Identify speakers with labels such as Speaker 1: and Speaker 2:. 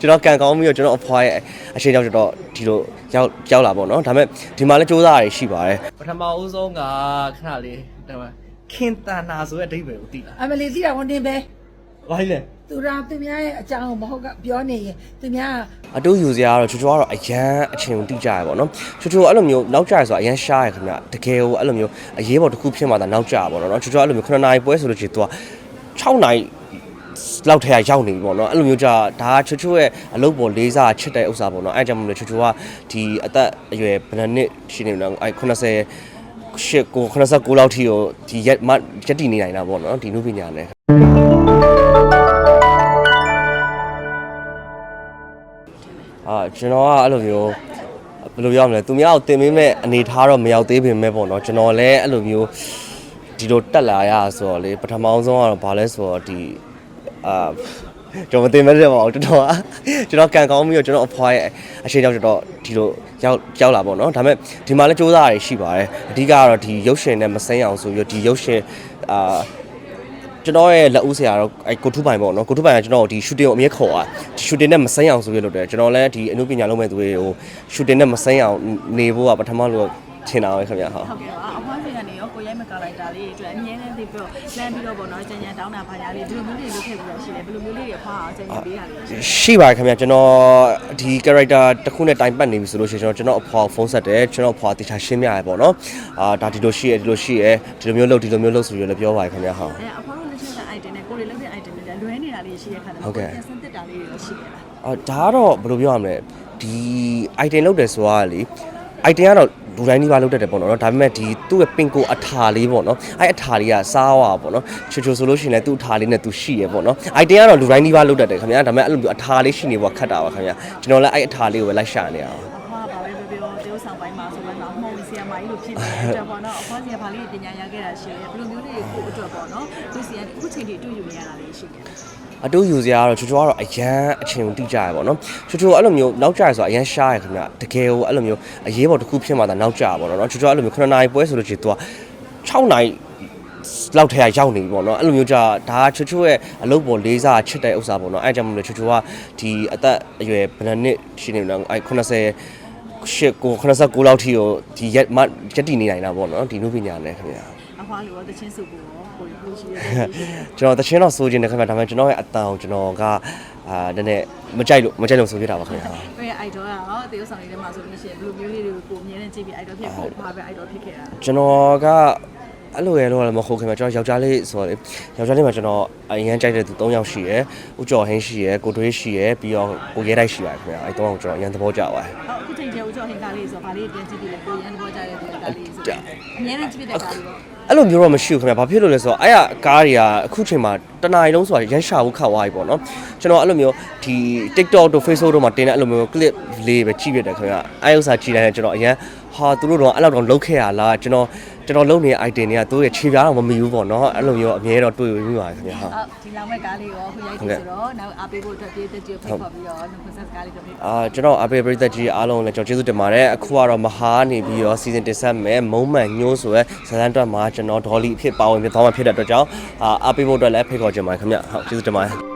Speaker 1: ကျွန်တော်ကန်ကောင်းပြီးတော့ကျွန်တော်အဖွားရဲ့အချိန်ကြောင့်ကျွန်တော်ဒီလိုရောက်ရောက်လာပေါ့နော်ဒါပေမဲ့ဒီမှာလည်းစူးစမ်းရရှိပါတယ်
Speaker 2: ပထမဦးဆုံးကခဏလေးဒါမှခင်တန်နာဆိုတဲ့အဓိပ္ပာယ်ကိုသိလား
Speaker 3: အမလီသိတာဝန်တင်ပဲ
Speaker 2: ဘာလဲ
Speaker 3: သူရာသူများရဲ့အကြောင်းကိုမဟုတ်ကပြောနေရင်သူများက
Speaker 1: အတူယူစရာကတော့ချူချူကတော့အရန်အချိန်ကိုတိကျရပေါ့နော်ချူချူအဲ့လိုမျိုးနောက်ကျရဆိုတာအရန်ရှားရခင်ဗျတကယ်ကိုအဲ့လိုမျိုးအရေးပေါ်တစ်ခုဖြစ်မှသာနောက်ကျရပေါ့နော်ချူချူအဲ့လိုမျိုး9နာရီပွဲဆိုလို့ရှိရင် तू က6နာရီ လောက်ထဲရောက်နေပြီပေါ့နော်အဲ့လိုမျိုးကြာဒါကချူချူရဲ့အလုပ်ပေါ်လေးစားချစ်တဲ့ဥစ္စာပေါ့နော်အဲ့ကြောင့်မလို့ချူချူကဒီအသက်အရွယ်ဘယ်နှစ်ရှိနေမလဲအဲ့90ရှစ်ကို89လောက်ထိကိုဒီရက်မရက်တည်နေနိုင်တာပေါ့နော်ဒီနုပညာနဲ့အာကျွန်တော်ကအဲ့လိုမျိုးဘယ်လိုပြောရမလဲသူများကိုတင်ပေးမဲ့အနေထားတော့မရောက်သေးပေမဲ့ပေါ့နော်ကျွန်တော်လည်းအဲ့လိုမျိုးဒီလိုတက်လာရဆိုတော့လေပထမဆုံးကတော့ဗာလဲဆိုတော့ဒီ အာကျွန်တော်မတင်မဲ့တယ်ပေါ့ကျွန်တော်ကကျွန်တော်ကန်ကောင်းပြီးတော့ကျွန်တော်အဖွားရဲ့အချိန်ကြောင့်ကျွန်တော်ဒီလိုရောက်ရောက်လာပေါ့နော်ဒါပေမဲ့ဒီမှာလည်းစူးစမ်းရရှိပါတယ်အဓိကကတော့ဒီရုပ်ရှင်နဲ့မစိမ်းအောင်ဆိုပြီးတော့ဒီရုပ်ရှင်အာကျွန်တော်ရဲ့လက်ဦးဆရာတော့အဲကိုထုပိုင်ပေါ့နော်ကိုထုပိုင်ကကျွန်တော်ဒီ shooting ကိုအမြဲခေါ်อ่ะဒီ shooting နဲ့မစိမ်းအောင်ဆိုပြီးလုပ်တယ်ကျွန်တော်လည်းဒီအမှုပညာလုပ်မဲ့သူတွေဟို shooting နဲ့မစိမ်းအောင်နေဖို့ကပထမလို့ထင်တာပဲခင်ဗျာဟုတ်
Speaker 4: ဟုတ်ကဲ့ပါအဖွားစီကနေရော ကိုရိုက်မကာလိုက်တာလေးတွေအတွက်အမြဲတမ်းသိပြီးတော့လမ်းပြီးတော့ပေါ့နော်ကြံကြံတောင်းတာဖာညာလေးဒီလိုမျိုးလေးလုပ်ခဲ့ပြီးတော့ရှိတယ်ဘယ်လိုမျိုးလေးတွေဖွာအောင်ကြံကြံပေးတာလေးရှိတယ်
Speaker 1: ရှိပါတယ်ခင်ဗျာကျွန်တော်ဒီ character တစ်ခုနဲ့တိုင်ပတ်နေပြီဆိုလို့ရှိရင်ကျွန်တော်ကျွန်တော်အဖွာဖုန်းဆက်တယ်ကျွန်တော်အဖွာတေချာရှင်းပြရပေါ့နော်အာဒါဒီလိုရှိရဒီလိုရှိရဒီလိုမျိုးလုပ်ဒီလိုမျိုးလုပ်ဆိုပြီးလည်းပြောပါတယ်ခင်ဗျာဟုတ်
Speaker 4: အဲအဖွားတို့လက်ချက်တဲ့ item နဲ့ကိုရီလုပ်တဲ့ item တွေလည်းလွဲနေတာလေးရှိတဲ့ခါကျတော့ပြန်စမ်းသစ်တာလေးတွေရှိတယ်လား
Speaker 1: အော်ဒါကတော့ဘယ်လိုပြောရမလဲဒီ item လောက်တယ်ဆိုတာကလေ item ကတော့လူတိုင်းဒီပါလောက်တတ်တယ်ပေါ့နော်ဒါပေမဲ့ဒီသူ့ရဲ့ပင်ကိုအထာလေးပေါ့နော်အဲ့အထာလေးကစားဝါပေါ့နော်ချိုချိုဆိုလို့ရှိရင်လည်းသူ့အထာလေးနဲ့သူရှိရပေါ့နော် item ကတော့လူတိုင်းဒီပါလောက်တတ်တယ်ခင်ဗျာဒါပေမဲ့အဲ့လိုမျိုးအထာလေးရှိနေဖို့ခက်တာပါခင်ဗျာကျွန်တော်လည်းအဲ့အထာလေးကိုပဲလိုက်ရှာနေရအောင်
Speaker 4: အဖွားပါပဲပြောပြောတေးဥဆောင်ပိုင်းမှာဆိုတော့မှောင် ဆီယမာကြီးလိုဖြစ်နေတဲ့အတွက်ပေါ့နော်အဖွားစီကဘာလေးပညာရခဲ့တာရှိတယ်ဘယ်လိုမျိုးလေးကိုအတွက်ပေါ့နော်သူစီကအခုချိန်ထိတွေ့ယူနေရတာလေးရှိတယ်
Speaker 1: အတူယူစရာကတော့ချူချူကတော့အရန်အချိန်ကိုတိကျရပေါ့နော်ချူချူအဲ့လိုမျိုးနောက်ကျရဆိုတာအရန်ရှားရခင်ဗျတကယ်ကိုအဲ့လိုမျိုးအရေးပေါ်တစ်ခုဖြစ်မှသာနောက်ကျရပေါ့နော်ချူချူအဲ့လိုမျိုး9နာရီပွဲဆိုလို့ရှိရင် तू က6နာရီလောက်ထဲရောက်နေပြီပေါ့နော်အဲ့လိုမျိုးကြာဒါကချူချူရဲ့အလုပ်ပေါ်လေးစားချစ်တဲ့ဥစ္စာပေါ့နော်အဲ့ကြောင့်မလို့ချူချူကဒီအသက်အရွယ်ဘယ်နှစ်ရှိနေမလဲအဲ့90 ရှစ်ကို89လောက်ထိကိုဒီရက်မရက်တည်နေနိုင်တာပေါ့နော်ဒီနုပညာနဲ့ခင်ဗျာ
Speaker 4: အဖွားလိုရောတချင်းစုကိုရောကိုရီကိုရှိတယ်
Speaker 1: ကျွန်တော်တချင်းတော့စိုးခြင်းတယ်ခင်ဗျာဒါပေမဲ့ကျွန်တော်ရဲ့အတန်ကိုကျွန်တော်ကအာနည်းနည်းမကြိုက်လို့မကြိုက်လို့ဆိုပြတာပါခင်ဗျာ
Speaker 4: ဘယ် idol ကတော့တေးဥဆောင်လေးထဲမှာဆိုလို့ရှိရင်ဘယ်လိုမျိုးလေးတွေကိုကိုအမြဲတမ်းကြည့်ပြီး idol ဖြစ်ကိုဘာပဲ idol ဖြစ်ခဲ့တာ
Speaker 1: ကျွန်တော်က အဲ့လိုရတော့လည်းမဟုတ်ခင်ဗျာကျွန်တော်ယောက်ျားလေးဆိုတော့လေယောက်ျားလေးမှာကျွန်တော်အရင်ကြိုက်တဲ့သူ၃ယောက်ရှိရယ်ဦးကျော်ဟင်းရှိရယ်ကိုတွေးရှိရယ်ပြီးတော့ကိုရဲတိုက်ရှိပါတယ်ခင်ဗျာအဲ့၃ယောက်ကျွန်တော်အရင်သဘောကျပါတယ်
Speaker 4: ဟုတ်အခုချိန်ကျဦးကျော်ဟင်ကားလေးဆိုဗာလေးပြန်ကြည့်ပြီးလေကိုရန်သဘောကျတဲ့ဒီကားလေးဆိုအမြဲတမ်းကြည့်တဲ့ကားလေးပေါ့
Speaker 1: အဲ့လိုမျိုးတော့မရှိဘူးခင်ဗျာဘာဖြစ်လို့လဲဆိုတော့အဲ့ရကားတွေကအခုချိန်မှာတနားရီလုံးဆိုတာရမ်းရှာဖို့ခတ်သွားပြီပေါ့နော်ကျွန်တော်အဲ့လိုမျိုးဒီ TikTok တို့ Facebook တို့မှာတင်တဲ့အဲ့လိုမျိုး clip လေးပဲကြည့်ပြတယ်ခင်ဗျာအဲ့ဥစ္စာကြည့်တိုင်းကျွန်တော်အရန်ဟာသူတို့တော့အဲ့လောက်တော့လုတ်ခဲ့ရလားကျွန်တော်ကျွန်တော်လုံနေတဲ့ item တွေကသူတို့ရဲ့ခြေပြားတော့မမီဘူးပေါ့နော်အဲ့လိုမျိုးအမြဲတော့တွေ့ပြီးပါတယ်ခင်ဗျာဟုတ်
Speaker 4: ဟုတ်ဒီလောင်မဲ့ကားလေးရောခုရိုက်ကြည့်ဆိုတော့နောက်အားပေးဖို့အတွက်ပြေးတက်ကြည့်ဖိတ်ခေါ်ပြီးတော့နှုတ်ဆက်ကားလေးတော့ဖိတ်
Speaker 1: အာကျွန်တော်အပေပရိသတ်ကြီးအားလုံးလည်းကျွန်တော်ကျေးဇူးတင်ပါတယ်အခုကတော့မဟာနေပြီးတော့ season တင်ဆက်မယ်မုံမှန်ညိုးဆိုရဲဇလန်တွက်မှာကျွန်တော်ဒေါ်လီအဖြစ်ပါဝင်ပြသွားမှာဖြစ်တဲ့အတွက်ကြောင့်အာအပေဖို့အတွက်လည်းဖိတ်ခေါ်ချင်ပါတယ်ခင်ဗျဟုတ်ကျေးဇူးတင်ပါတယ်